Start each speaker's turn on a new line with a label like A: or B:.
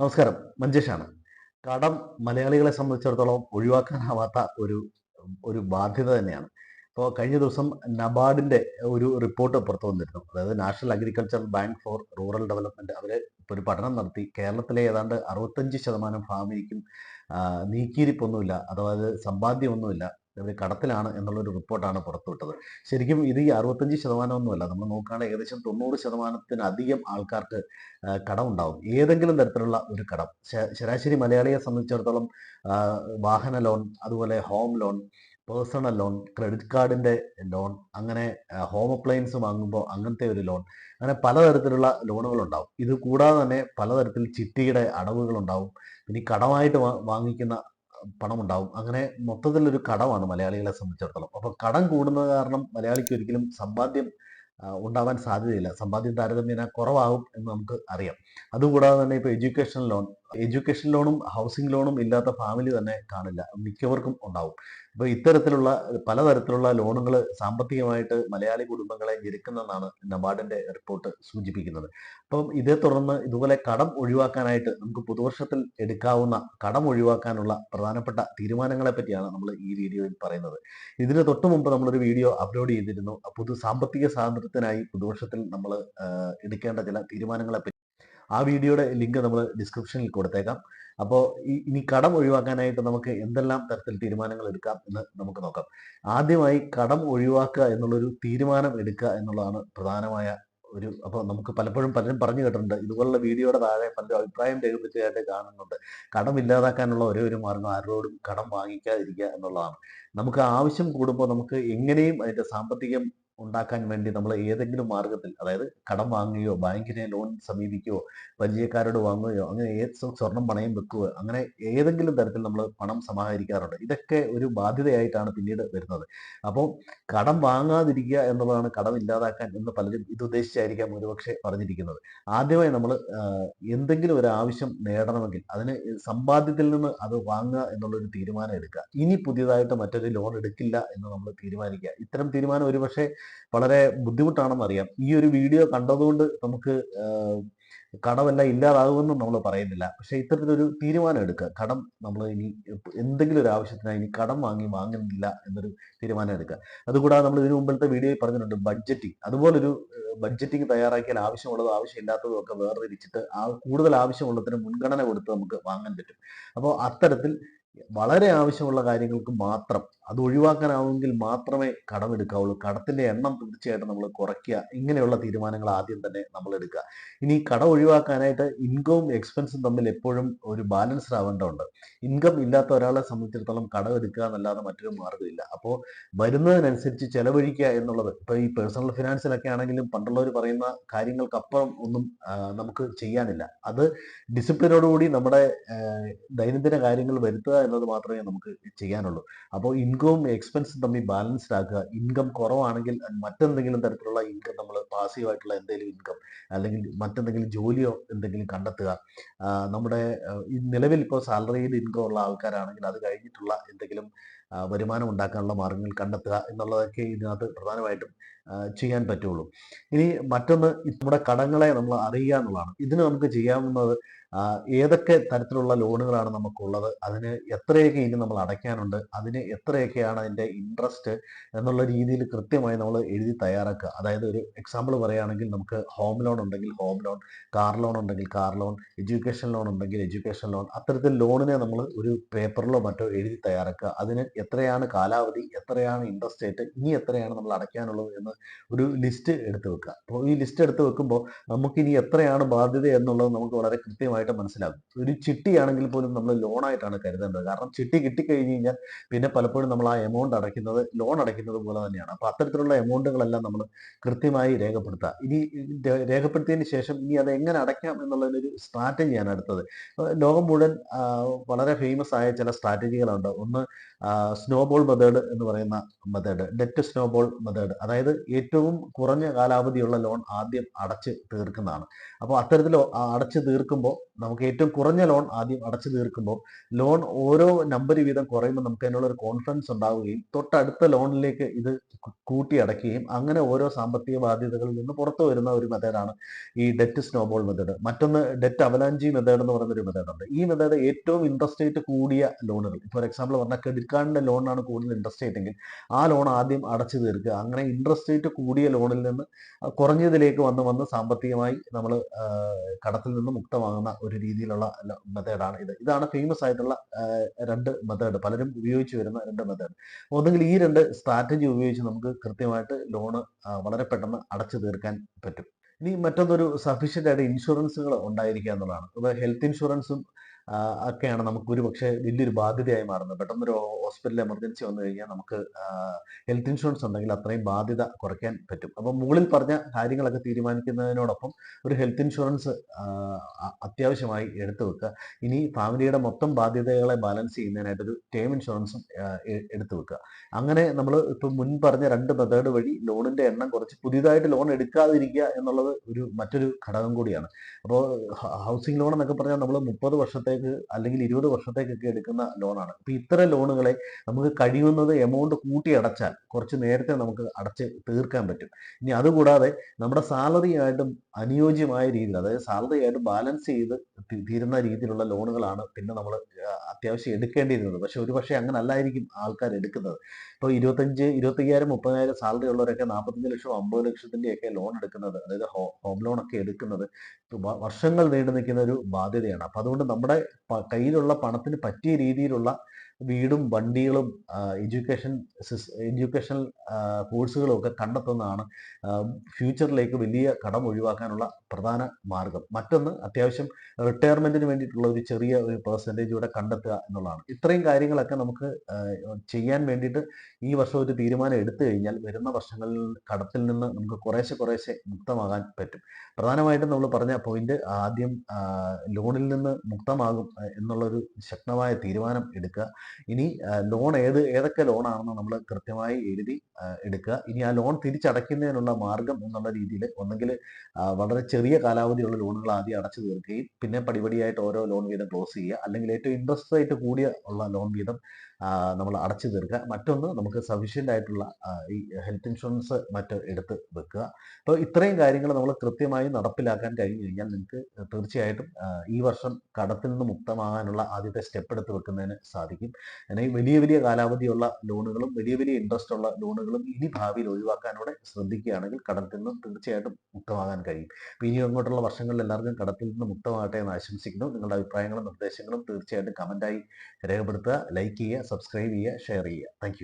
A: നമസ്കാരം. മഞ്ജേഷാണ് കടം മലയാളികളെ സംബന്ധിച്ചിടത്തോളം ഒഴിവാക്കാനാവാത്ത ഒരു ഒരു ബാധ്യത തന്നെയാണ്. ഇപ്പോൾ കഴിഞ്ഞ ദിവസം നബാർഡിന്റെ ഒരു റിപ്പോർട്ട് പുറത്തു വന്നിരുന്നു. അതായത് national agriculture bank for rural development അവർ ഒരു പഠനം നടത്തി. കേരളത്തിലെ ഏതാണ്ട് അറുപത്തഞ്ച് ശതമാനം ഫാമിലിക്കും നീക്കിയിരിപ്പൊന്നുമില്ല. അതായത് സമ്പാദ്യമൊന്നുമില്ല. ഇവർ കടത്തിലാണ് എന്നുള്ളൊരു റിപ്പോർട്ടാണ് പുറത്തുവിട്ടത്. ശരിക്കും ഇത് ഈ അറുപത്തഞ്ച് ശതമാനമൊന്നുമല്ല. നമ്മൾ നോക്കുകയാണെങ്കിൽ ഏകദേശം തൊണ്ണൂറ് ശതമാനത്തിനധികം ആൾക്കാർക്ക് കടമുണ്ടാവും. ഏതെങ്കിലും തരത്തിലുള്ള ഒരു കടം. ശരാശരി മലയാളിയെ സംബന്ധിച്ചിടത്തോളം വാഹന ലോൺ അതുപോലെ home loan personal loan credit കാർഡിന്റെ ലോൺ അങ്ങനെ ഹോം അപ്ലയൻസ് വാങ്ങുമ്പോൾ അങ്ങനത്തെ ഒരു ലോൺ അങ്ങനെ പലതരത്തിലുള്ള ലോണുകൾ ഉണ്ടാവും ഇത് കൂടാതെ തന്നെ പലതരത്തിൽ ചിട്ടിയുടെ അടവുകളുണ്ടാവും. ഇനി കടമായിട്ട് വാങ്ങിക്കുന്ന പണം ഉണ്ടാവും അങ്ങനെ മൊത്തത്തിലൊരു കടമാണ് മലയാളികളെ സംബന്ധിച്ചിടത്തോളം. അപ്പോൾ കടം കൂടുന്നത് കാരണം മലയാളിക്ക് ഒരിക്കലും സമ്പാദ്യം ഉണ്ടാവാൻ സാധ്യതയില്ല. സമ്പാദ്യം താരതമ്യേന കുറവാകും എന്ന് നമുക്ക് അറിയാം. അതുകൂടാതെ തന്നെ ഇപ്പോൾ എഡ്യൂക്കേഷൻ ലോൺ എഡ്യൂക്കേഷൻ ലോണും ഹൗസിംഗ് ലോണും ഇല്ലാത്ത ഫാമിലി തന്നെ കാണില്ല. മിക്കവർക്കും ഉണ്ടാവും. അപ്പോൾ ഇത്തരത്തിലുള്ള പലതരത്തിലുള്ള ലോണുകൾ സാമ്പത്തികമായിട്ട് മലയാളി കുടുംബങ്ങളെ ഞെരുക്കുന്നെന്നാണ് നബാർഡിന്റെ റിപ്പോർട്ട് സൂചിപ്പിക്കുന്നത്. അപ്പം ഇതേ തുടർന്ന് ഇതുപോലെ കടം ഒഴിവാക്കാനായിട്ട് നമുക്ക് പുതുവർഷത്തിൽ എടുക്കാവുന്ന കടം ഒഴിവാക്കാനുള്ള പ്രധാനപ്പെട്ട തീരുമാനങ്ങളെ പറ്റിയാണ് നമ്മൾ ഈ വീഡിയോയിൽ പറയുന്നത്. ഇതിന് തൊട്ട് മുമ്പ് നമ്മളൊരു വീഡിയോ അപ്ലോഡ് ചെയ്തിരുന്നു. പുതു സാമ്പത്തിക സ്വാതന്ത്ര്യത്തിനായി പുതുവർഷത്തിൽ നമ്മൾ എടുക്കേണ്ട ചില തീരുമാനങ്ങളെ ആ വീഡിയോയുടെ ലിങ്ക് നമ്മൾ ഡിസ്ക്രിപ്ഷനിൽ കൊടുത്തേക്കാം. അപ്പോൾ ഇനി കടം ഒഴിവാക്കാനായിട്ട് നമുക്ക് എന്തെല്ലാം തരത്തിൽ തീരുമാനങ്ങൾ എടുക്കാം എന്ന് നമുക്ക് നോക്കാം. ആദ്യമായി കടം ഒഴിവാക്കുക എന്നുള്ളൊരു തീരുമാനം എടുക്കുക എന്നുള്ളതാണ് പ്രധാനമായ ഒരു അപ്പോൾ നമുക്ക് പലപ്പോഴും പലരും പറഞ്ഞു കേട്ടിട്ടുണ്ട് ഇതുപോലുള്ള വീഡിയോയുടെ താഴെ പലരും അഭിപ്രായം രേഖപ്പെടുത്തിയായിട്ട് കാണുന്നുണ്ട്. കടം ഇല്ലാതാക്കാനുള്ള ഒരേ ഒരു മാർഗം ആരോടും കടം വാങ്ങിക്കാതിരിക്കുക എന്നുള്ളതാണ്. നമുക്ക് ആവശ്യം കൂടുമ്പോൾ നമുക്ക് എങ്ങനെയും അതിന്റെ സാമ്പത്തികം ഉണ്ടാക്കാൻ വേണ്ടി നമ്മൾ ഏതെങ്കിലും മാർഗത്തിൽ അതായത് കടം വാങ്ങുകയോ ബാങ്കിനെ ലോൺ സമീപിക്കുകയോ പരിചയക്കാരോട് വാങ്ങുകയോ അങ്ങനെ ഏത് സ്വർണം പണയം വെക്കുകയോ അങ്ങനെ ഏതെങ്കിലും തരത്തിൽ നമ്മൾ പണം സമാഹരിക്കാറുണ്ട്. ഇതൊക്കെ ഒരു ബാധ്യതയായിട്ടാണ് പിന്നീട് വരുന്നത്. അപ്പോൾ കടം വാങ്ങാതിരിക്കുക എന്നുള്ളതാണ് കടം ഇല്ലാതാക്കാൻ എന്ന് പലരും ഇത് ഉദ്ദേശിച്ചായിരിക്കാം ഒരുപക്ഷെ പറഞ്ഞിരിക്കുന്നത്. ആദ്യമായി നമ്മൾ എന്തെങ്കിലും ഒരു ആവശ്യം നേടണമെങ്കിൽ അതിന് സമ്പാദ്യത്തിൽ നിന്ന് അത് വാങ്ങുക എന്നുള്ളൊരു തീരുമാനം എടുക്കുക. ഇനി പുതിയതായിട്ട് മറ്റൊരു ലോൺ എടുക്കില്ല എന്ന് നമ്മൾ തീരുമാനിക്കുക. ഇത്തരം തീരുമാനം ഒരുപക്ഷെ വളരെ ബുദ്ധിമുട്ടാണെന്ന് അറിയാം ഈ ഒരു വീഡിയോ കണ്ടതുകൊണ്ട് നമുക്ക് കടമെല്ലാം ഇല്ലാതാകുമെന്നും നമ്മൾ പറയുന്നില്ല. പക്ഷേ ഇത്തരത്തിലൊരു തീരുമാനം എടുക്കുക. കടം നമ്മൾ ഇനി എന്തെങ്കിലും ഒരു ആവശ്യത്തിനായി ഇനി കടം വാങ്ങി വാങ്ങുന്നില്ല എന്നൊരു തീരുമാനം എടുക്കുക. അതുകൂടാതെ നമ്മൾ ഇതിനു മുമ്പത്തെ വീഡിയോയിൽ പറഞ്ഞിട്ടുണ്ട് ബഡ്ജറ്റിംഗ്. അതുപോലൊരു ബഡ്ജറ്റിംഗ് തയ്യാറാക്കിയാൽ ആവശ്യമുള്ളതും ആവശ്യമില്ലാത്തതും ഒക്കെ വേർതിരിച്ചിട്ട് ആ കൂടുതൽ ആവശ്യമുള്ളതിന് മുൻഗണന കൊടുത്ത് നമുക്ക് വാങ്ങാൻ പറ്റും. അപ്പോൾ അത്തരത്തിൽ വളരെ ആവശ്യമുള്ള കാര്യങ്ങൾക്ക് മാത്രം അത് ഒഴിവാക്കാനാവുമെങ്കിൽ മാത്രമേ കടമെടുക്കാവുള്ളൂ കടത്തിന്റെ എണ്ണം തീർച്ചയായിട്ടും നമ്മൾ കുറയ്ക്കുക. ഇങ്ങനെയുള്ള തീരുമാനങ്ങൾ ആദ്യം തന്നെ നമ്മൾ എടുക്കുക. ഇനി കട ഒഴിവാക്കാനായിട്ട് ഇൻകവും എക്സ്പെൻസും തമ്മിൽ എപ്പോഴും ഒരു ബാലൻസ്ഡ് ആവേണ്ടതുണ്ട്. ഇൻകം ഇല്ലാത്ത ഒരാളെ സംബന്ധിച്ചിടത്തോളം കടം എടുക്കുക എന്നല്ലാതെ മറ്റൊരു മാർഗമില്ല. അപ്പോൾ വരുന്നതിനനുസരിച്ച് ചെലവഴിക്കുക എന്നുള്ളത് ഇപ്പൊ ഈ പേഴ്സണൽ ഫിനാൻസിലൊക്കെ ആണെങ്കിലും പണ്ടുള്ളവർ പറയുന്ന കാര്യങ്ങൾക്കപ്പുറം ഒന്നും നമുക്ക് ചെയ്യാനില്ല. അത് ഡിസിപ്ലിനോടുകൂടി നമ്മുടെ ദൈനംദിന കാര്യങ്ങൾ വരുത്തുക എന്നത് മാത്രമേ നമുക്ക് ചെയ്യാനുള്ളൂ. അപ്പോൾ ഇൻകവും എക്സ്പെൻസും തമ്മിൽ ബാലൻസ്ഡ് ആക്കുക. ഇൻകം കുറവാണെങ്കിൽ മറ്റെന്തെങ്കിലും തരത്തിലുള്ള ഇൻകം നമ്മൾ പാസീവ് ആയിട്ടുള്ള എന്തെങ്കിലും ഇൻകം അല്ലെങ്കിൽ മറ്റെന്തെങ്കിലും ജോലിയോ എന്തെങ്കിലും കണ്ടെത്തുക. നമ്മുടെ നിലവിൽ ഇപ്പോൾ സാലറിയിൽ ഇൻകം ഉള്ള ആൾക്കാരാണെങ്കിൽ അത് കഴിഞ്ഞിട്ടുള്ള എന്തെങ്കിലും വരുമാനം ഉണ്ടാക്കാനുള്ള മാർഗങ്ങൾ കണ്ടെത്തുക എന്നുള്ളതൊക്കെ ഇതിനകത്ത് പ്രധാനമായിട്ടും ചെയ്യാൻ പറ്റുള്ളൂ. ഇനി മറ്റൊന്ന് നമ്മുടെ കടങ്ങളെ നമ്മൾ അറിയുക എന്നുള്ളതാണ്. ഇതിന് നമുക്ക് ചെയ്യാവുന്നത് ഏതൊക്കെ തരത്തിലുള്ള ലോണുകളാണ് നമുക്കുള്ളത് അതിന് എത്രയൊക്കെ ഇനി നമ്മൾ അടയ്ക്കാനുണ്ട് അതിന് എത്രയൊക്കെയാണ് അതിന്റെ ഇൻട്രസ്റ്റ് എന്നുള്ള രീതിയിൽ കൃത്യമായി നമ്മൾ എഴുതി തയ്യാറാക്കുക. അതായത് ഒരു എക്സാമ്പിൾ പറയുകയാണെങ്കിൽ നമുക്ക് ഹോം ലോൺ ഉണ്ടെങ്കിൽ ഹോം ലോൺ കാർ ലോൺ ഉണ്ടെങ്കിൽ കാർ ലോൺ എഡ്യൂക്കേഷൻ ലോൺ ഉണ്ടെങ്കിൽ എഡ്യൂക്കേഷൻ ലോൺ അത്തരത്തിൽ ലോണിനെ നമ്മൾ ഒരു പേപ്പറിലോ മറ്റോ എഴുതി തയ്യാറാക്കുക. അതിന് എത്രയാണ് കാലാവധി എത്രയാണ് ഇൻട്രസ്റ്റ് റേറ്റ് ഇനി എത്രയാണ് നമ്മൾ അടയ്ക്കാനുള്ളത് എന്ന് ഒരു ലിസ്റ്റ് എടുത്ത് വെക്കുക. അപ്പോൾ ഈ ലിസ്റ്റ് എടുത്ത് വെക്കുമ്പോൾ നമുക്കിനി എത്രയാണ് ബാധ്യത എന്നുള്ളത് നമുക്ക് വളരെ കൃത്യമായിട്ട് മനസ്സിലാകും. ഒരു ചിട്ടിയാണെങ്കിൽ പോലും നമ്മൾ ലോണായിട്ടാണ് കരുതേണ്ടത്. കാരണം ചിട്ടി കിട്ടിക്കഴിഞ്ഞ് കഴിഞ്ഞാൽ പിന്നെ പലപ്പോഴും നമ്മൾ ആ എമൗണ്ട് അടയ്ക്കുന്നത് ലോൺ അടയ്ക്കുന്നത് പോലെ തന്നെയാണ്. അപ്പോൾ അത്തരത്തിലുള്ള എമൗണ്ടുകളെല്ലാം നമ്മൾ കൃത്യമായി രേഖപ്പെടുത്തുക. ഇനി രേഖപ്പെടുത്തിയതിന് ശേഷം ഇനി അത് എങ്ങനെ അടയ്ക്കാം എന്നുള്ളതിനൊരു സ്ട്രാറ്റജിയാണ് അടുത്തത്. ലോകം മുഴുവൻ വളരെ ഫേമസ് ആയ ചില സ്ട്രാറ്റജികളുണ്ട് ഒന്ന് സ്നോബോൾ മെത്തേഡ് എന്ന് പറയുന്ന മെത്തേഡ് ഡെറ്റ് സ്നോബോൾ മെത്തേഡ് അതായത് ഏറ്റവും കുറഞ്ഞ കാലാവധിയുള്ള ലോൺ ആദ്യം അടച്ച് തീർക്കുന്നതാണ്. അപ്പോൾ അത്തരത്തിൽ അടച്ച് തീർക്കുമ്പോൾ നമുക്ക് ഏറ്റവും കുറഞ്ഞ ലോൺ ആദ്യം അടച്ചു തീർക്കുമ്പോൾ ലോൺ ഓരോ നമ്പർ വീതം കുറയുമ്പോൾ നമുക്ക് അതിനുള്ള ഒരു കോൺഫിഡൻസ് ഉണ്ടാവുകയും തൊട്ടടുത്ത ലോണിലേക്ക് ഇത് കൂട്ടി അടയ്ക്കുകയും അങ്ങനെ ഓരോ സാമ്പത്തിക ബാധ്യതകളിൽ നിന്ന് പുറത്തു വരുന്ന ഒരു മെത്തേഡാണ് ഈ ഡെറ്റ് സ്നോബോൾ മെത്തേഡ് മറ്റൊന്ന് ഡെറ്റ് അവലാഞ്ചി മെത്തേഡ് എന്ന് പറയുന്ന ഒരു മെത്തേഡ് ഉണ്ട്. ഈ മെത്തേഡ് ഏറ്റവും ഇൻട്രസ്റ്റ് റേറ്റ് കൂടിയ ലോണുകൾ ഫോർ എക്സാമ്പിൾ പറഞ്ഞാൽ ക്രെഡിറ്റ് കാർഡിന്റെ ലോണിനാണ് കൂടുതൽ ഇൻട്രസ്റ്റ് റേറ്റ് എങ്കിൽ ആ ലോൺ ആദ്യം അടച്ചു തീർക്കുക. അങ്ങനെ ഇൻട്രസ്റ്റ് റേറ്റ് കൂടിയ ലോണിൽ നിന്ന് കുറഞ്ഞതിലേക്ക് വന്ന് വന്ന് സാമ്പത്തികമായി നമ്മൾ കടത്തിൽ നിന്ന് മുക്തമാകുന്ന ഒരു രീതിയിലുള്ള മെത്തേഡാണ് ഇത്. ഇതാണ് ഫേമസ് ആയിട്ടുള്ള രണ്ട് മെത്തേഡ്. പലരും ഉപയോഗിച്ച് വരുന്ന രണ്ട് മെത്തേഡ്. ഒന്നുകിൽ ഈ രണ്ട് സ്ട്രാറ്റജി ഉപയോഗിച്ച് നമുക്ക് കൃത്യമായിട്ട് ലോണ് വളരെ പെട്ടെന്ന് അടച്ചു തീർക്കാൻ പറ്റും. ഇനി മറ്റൊന്നൊരു സഫീഷ്യന്റ് ആയിട്ട് ഇൻഷുറൻസുകൾ ഉണ്ടായിരിക്കുക എന്നുള്ളതാണ്. ഇപ്പോൾ ഹെൽത്ത് ഇൻഷുറൻസും ഒക്കെയാണ് നമുക്ക് ഒരു പക്ഷേ വലിയൊരു ബാധ്യതയായി മാറുന്നത്. പെട്ടെന്നൊരു ഹോസ്പിറ്റൽ എമർജൻസി വന്നു കഴിഞ്ഞാൽ നമുക്ക് ഹെൽത്ത് ഇൻഷുറൻസ് ഉണ്ടെങ്കിൽ അത്രയും ബാധ്യത കുറയ്ക്കാൻ പറ്റും. അപ്പം മുകളിൽ പറഞ്ഞ കാര്യങ്ങളൊക്കെ തീരുമാനിക്കുന്നതിനോടൊപ്പം ഒരു ഹെൽത്ത് ഇൻഷുറൻസ് അത്യാവശ്യമായി എടുത്തു വെക്കുക. ഇനി ഫാമിലിയുടെ മൊത്തം ബാധ്യതകളെ ബാലൻസ് ചെയ്യുന്നതിനായിട്ടൊരു ടേം ഇൻഷുറൻസും എടുത്തു വെക്കുക. അങ്ങനെ നമ്മൾ ഇപ്പം മുൻ പറഞ്ഞ രണ്ട് മെത്തേഡ് വഴി ലോണിന്റെ എണ്ണം കുറച്ച് പുതിയതായിട്ട് ലോൺ എടുക്കാതിരിക്കുക എന്നുള്ളത് ഒരു മറ്റൊരു ഘടകം കൂടിയാണ്. അപ്പോൾ ഹൗസിംഗ് ലോൺ എന്നൊക്കെ പറഞ്ഞാൽ നമ്മൾ മുപ്പത് വർഷത്തേക്ക് അല്ലെങ്കിൽ ഇരുപത് വർഷത്തേക്കൊക്കെ എടുക്കുന്ന ലോണാണ്. അപ്പം ഇത്തരം ലോണുകളെ നമുക്ക് കഴിയുന്നത് എമൗണ്ട് കൂട്ടി അടച്ചാൽ കുറച്ച് നേരത്തെ നമുക്ക് അടച്ച് തീർക്കാൻ പറ്റും. ഇനി അതുകൂടാതെ നമ്മുടെ സാലറിയായിട്ടും അനുയോജ്യമായ രീതിയിൽ അതായത് സാലറി ആയിട്ട് ബാലൻസ് ചെയ്ത് തീരുന്ന രീതിയിലുള്ള ലോണുകളാണ് പിന്നെ നമ്മൾ അത്യാവശ്യം എടുക്കേണ്ടിയിരുന്നത്. പക്ഷെ ഒരു പക്ഷേ അങ്ങനെ അല്ലായിരിക്കും ആൾക്കാർ എടുക്കുന്നത്. ഇപ്പോൾ ഇരുപത്തഞ്ച് ഇരുപത്തയ്യായിരം മുപ്പതിനായിരം സാലറി ഉള്ളവരൊക്കെ നാൽപ്പത്തഞ്ച് ലക്ഷം അമ്പത് ലക്ഷത്തിന്റെയൊക്കെ ലോൺ എടുക്കുന്നത് അതായത് ഹോം ലോൺ ഒക്കെ എടുക്കുന്നത് വർഷങ്ങൾ നീണ്ടു നിൽക്കുന്ന ഒരു ബാധ്യതയാണ്. അപ്പം അതുകൊണ്ട് നമ്മുടെ കയ്യിലുള്ള പണത്തിന് പറ്റിയ രീതിയിലുള്ള വീടും വണ്ടികളും എഡ്യൂക്കേഷൻ എഡ്യൂക്കേഷണൽ കോഴ്സുകളും ഒക്കെ കണ്ടെത്തുന്നതാണ് ഫ്യൂച്ചറിലേക്ക് വലിയ കടം ഒഴിവാക്കാനുള്ള പ്രധാന മാർഗം. മറ്റൊന്ന് അത്യാവശ്യം റിട്ടയർമെന്റിന് വേണ്ടിയിട്ടുള്ള ഒരു ചെറിയ ഒരു പെർസെന്റേജ് കൂടെ കണ്ടെത്തുക എന്നുള്ളതാണ്. ഇത്രയും കാര്യങ്ങളൊക്കെ നമുക്ക് ചെയ്യാൻ വേണ്ടിയിട്ട് ഈ വർഷം ഒരു തീരുമാനം എടുത്തു കഴിഞ്ഞാൽ വരുന്ന വർഷങ്ങളിൽ കടത്തിൽ നിന്ന് നമുക്ക് കുറേശ്ശെ കുറേശ്ശെ മുക്തമാകാൻ പറ്റും. പ്രധാനമായിട്ടും നമ്മൾ പറഞ്ഞ പോയിന്റ് ആദ്യം ലോണിൽ നിന്ന് മുക്തമാകും എന്നുള്ളൊരു ശക്തമായ തീരുമാനം എടുക്കുക. ഇനി ലോൺ ഏത് ഏതൊക്കെ ലോണാണെന്ന് നമ്മൾ കൃത്യമായി എഴുതി എടുക്കുക. ഇനി ആ ലോൺ തിരിച്ചടയ്ക്കുന്നതിനുള്ള മാർഗം എന്നുള്ള രീതിയിൽ ഒന്നെങ്കിൽ വളരെ ചെറിയ കാലാവധിയുള്ള ലോണുകൾ ആദ്യം അടച്ചു തീർക്കുകയും പിന്നെ പടിപടിയായിട്ട് ഓരോ ലോൺ വീതം ക്ലോസ് ചെയ്യുക. അല്ലെങ്കിൽ ഏറ്റവും ഇൻട്രസ്റ്റ് റേറ്റ് കൂടിയ ഉള്ള ലോൺ വീതം നമ്മൾ അടച്ചു തീർക്കുക. മറ്റൊന്ന് നമുക്ക് സഫീഷ്യന്റ് ആയിട്ടുള്ള ഈ ഹെൽത്ത് ഇൻഷുറൻസ് മറ്റ് എടുത്ത് വെക്കുക. അപ്പോൾ ഇത്രയും കാര്യങ്ങൾ നമ്മൾ കൃത്യമായി നടപ്പിലാക്കാൻ കഴിഞ്ഞു കഴിഞ്ഞാൽ നിങ്ങൾക്ക് തീർച്ചയായിട്ടും ഈ വർഷം കടത്തിൽ നിന്ന് മുക്തമാകാനുള്ള ആദ്യത്തെ സ്റ്റെപ്പ് എടുത്ത് വെക്കുന്നതിന് സാധിക്കും. അല്ലെങ്കിൽ വലിയ വലിയ കാലാവധിയുള്ള ലോണുകളും വലിയ വലിയ ഇൻട്രസ്റ്റ് ഉള്ള ലോണുകളും ഇനി ഭാവിയിൽ ഒഴിവാക്കാനൂടെ ശ്രദ്ധിക്കുകയാണെങ്കിൽ കടത്തിൽ നിന്ന് തീർച്ചയായിട്ടും മുക്തമാകാൻ കഴിയും. ഇനി അങ്ങോട്ടുള്ള വർഷങ്ങളിൽ എല്ലാവർക്കും കടത്തിൽ നിന്ന് മുക്തമാകട്ടെ എന്ന് ആശംസിക്കുന്നു. നിങ്ങളുടെ അഭിപ്രായങ്ങളും നിർദ്ദേശങ്ങളും തീർച്ചയായിട്ടും കമന്റായി രേഖപ്പെടുത്തുക ലൈക്ക് ചെയ്യുക സബ്സ്ക്രൈബ് ചെയ്യുക ഷെയർ ചെയ്യുക. താങ്ക്